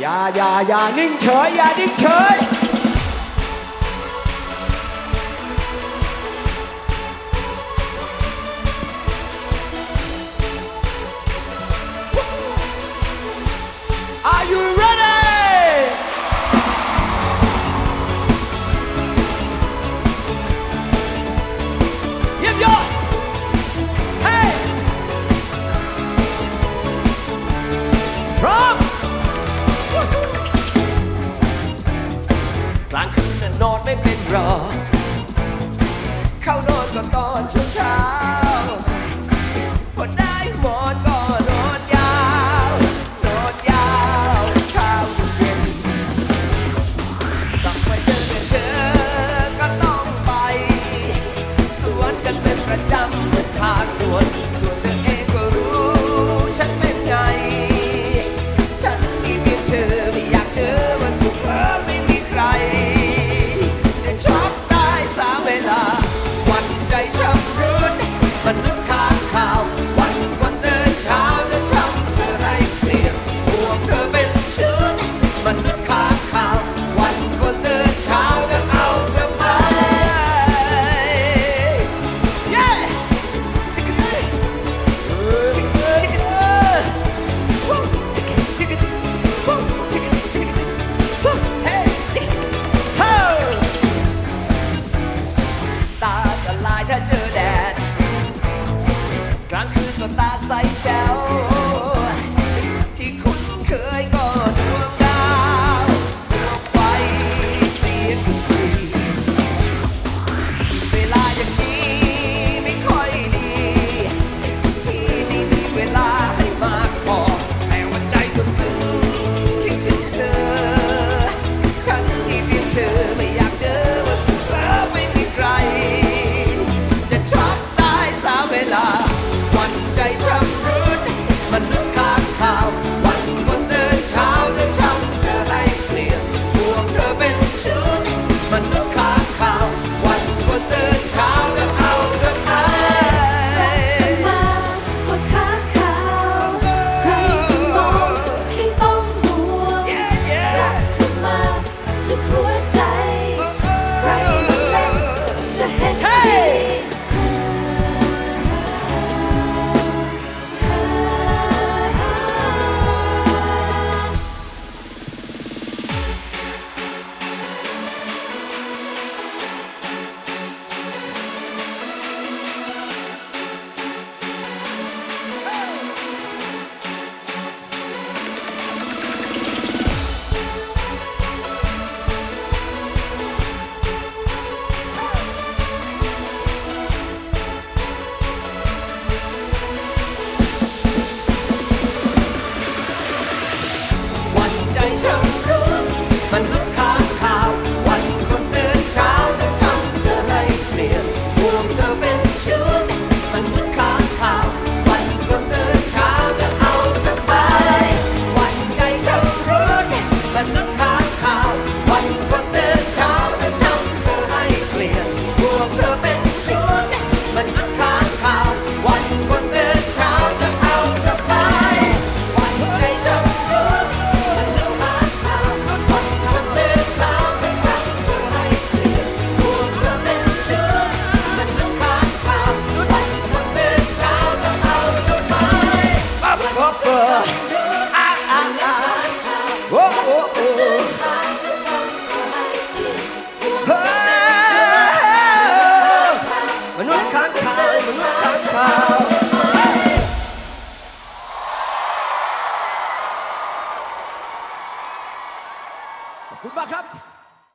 อย่าอย่าอย่านิ่งเฉย อย่านิ่งเฉย นอนไม่เป็นรอ เข้านอนก็ตอนเช้าเช้า